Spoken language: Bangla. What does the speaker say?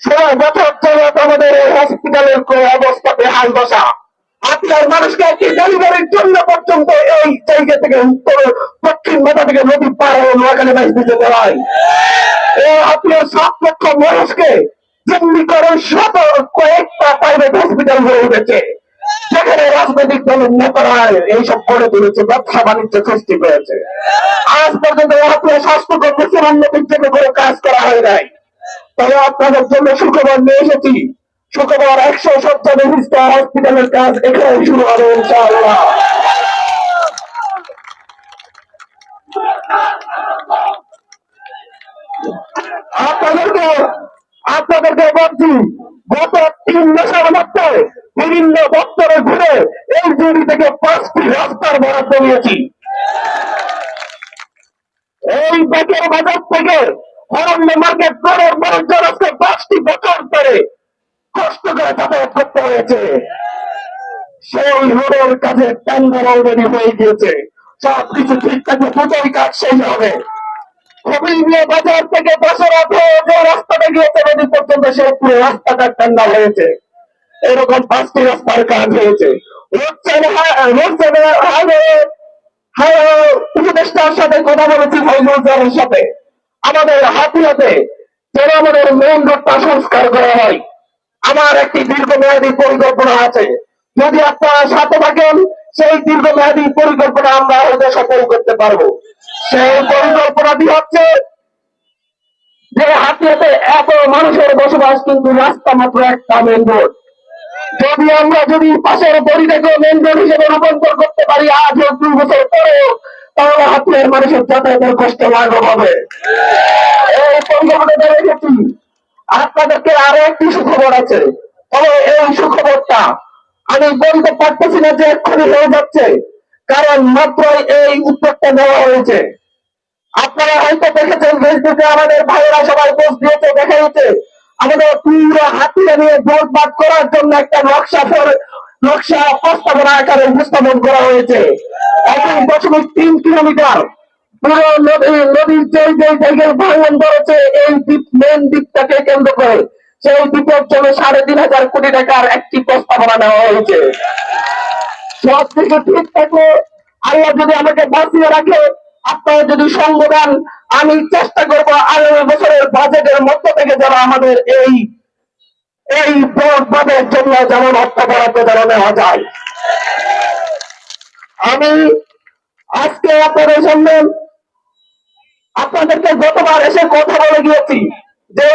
ষোলো বছর যাবৎ আমাদের এই হসপিটালের অবস্থা বেহাল দশা। আপনার মানুষকে একটি ডেলিভারির জন্য পর্যন্ত এই জায়গা থেকে উত্তর দক্ষিণ মাথা থেকে নদী পার হয়ে নোয়াখালী মাছ দিতে হয়। ও আপনার সাত লক্ষ মানুষকে জিম্মি করে শত কয়েকটা প্রাইভেট হসপিটাল হয়ে উঠেছে। যেখানে রাজনৈতিক দলের নেতারা এইসব করে তুলেছে, ব্যবসা বাণিজ্য সৃষ্টি করেছে। আজ পর্যন্ত আপনার স্বাস্থ্যকর্মী উন্নতির জন্য কোনো কাজ করা হয় নাই। তবে আপনাদের জন্য সুখবর নিয়ে এসেছি। শুক্রবার একশো সত্তর হসপিটালের কাজ এখানে শুরু হবে, ইনশাআল্লাহ। আপনাদেরকে আপনাদেরকে বলছি, গত তিন মাসের মধ্যে বিভিন্ন দপ্তরে ঘুরে এই জমি থেকে পাঁচটি রাস্তার বরাদ্দ নিয়েছি। এই বেকের বাজার থেকে অরণ্য মার্কেট বাণিজ্য রাস্তায় পাঁচটি বছর ধরে কষ্ট করে যাতায়াত করতে হয়েছে। সেই রোডের কাছে টেন্ডার অলরেডি হয়ে গিয়েছে। সব কিছু ঠিক থাকলে প্রচার কাজ শেষ হবে। হবিগঞ্জ বাজার থেকে দশরা যে রাস্তাটা গিয়েছে, নদী পর্যন্ত সে পুরো রাস্তাটা টেন্ডার হয়েছে। এরকম পাঁচটি রাস্তার কাজ হয়েছে। উপদেষ্টার সাথে কথা বলেছি ফৈজুলের সাথে। আমাদের হাতিয়াতে যেন আমাদের মেইন রোডটা সংস্কার করা হয়। আমার একটি দীর্ঘমেয়াদী পরিকল্পনা আছে। যদি আপনারা সাথে থাকেন, সেই দীর্ঘমেয়াদী পরিকল্পনা আমরা হয়তো সফল করতে পারব। সেই পরিকল্পনাটি হচ্ছে যে হাতিয়াতে এত মানুষের বসবাস কিন্তু রাস্তা মাত্র একটা মেন রোড যদি আমরা যদি পাশের বড়িটাকে মেন রোড হিসেবে রূপান্তর করতে পারি আজ দুই বছর পরেও তাহলে হাতিয়ার মানুষের যাতায়াতের কষ্ট লাঘব হবে। এই পরিকল্পনাটা রেখেছি আপনাদেরকে আরও একটি সুখবর আছে। তবে এই সুখবরটা আমি বলতে পারতেছি না যে এক্ষুনি হয়ে যাচ্ছে, কারণ মাত্র এই উদ্যোগটা নেওয়া হয়েছে। আপনারা হয়তো দেখেছেন, ফেসবুকে আমাদের ভাইয়েরা সবাই পোস্ট দিয়েছে, দেখা যাচ্ছে আমাদের পুরো হাতিয়ে নিয়ে ভোট বাদ করার জন্য একটা নকশা নকশা প্রস্তাবনা আকারে উপস্থাপন করা হয়েছে। এখন দশমিক তিন কিলোমিটার। নদী নদীর দ্বীপ মেন দ্বীপটাকে কেন্দ্র করে সেই দ্বীপের জন্য সাড়ে তিন হাজার কোটি টাকার একটি হয়েছে। সব ঠিক আল্লাহ যদি আমাকে রাখে, আপনারা যদি সঙ্গ আমি চেষ্টা করব আগামী বছরের বাজেটের মধ্য থেকে যেন আমাদের এই এই প্রকল্পের জন্য যেমন অর্থ বরাদ্দ যেন নেওয়া যায়। আমি আজকে আপনাদের সামনে আপনাদেরকে গতবার এসে কথা বলে গিয়েছি যে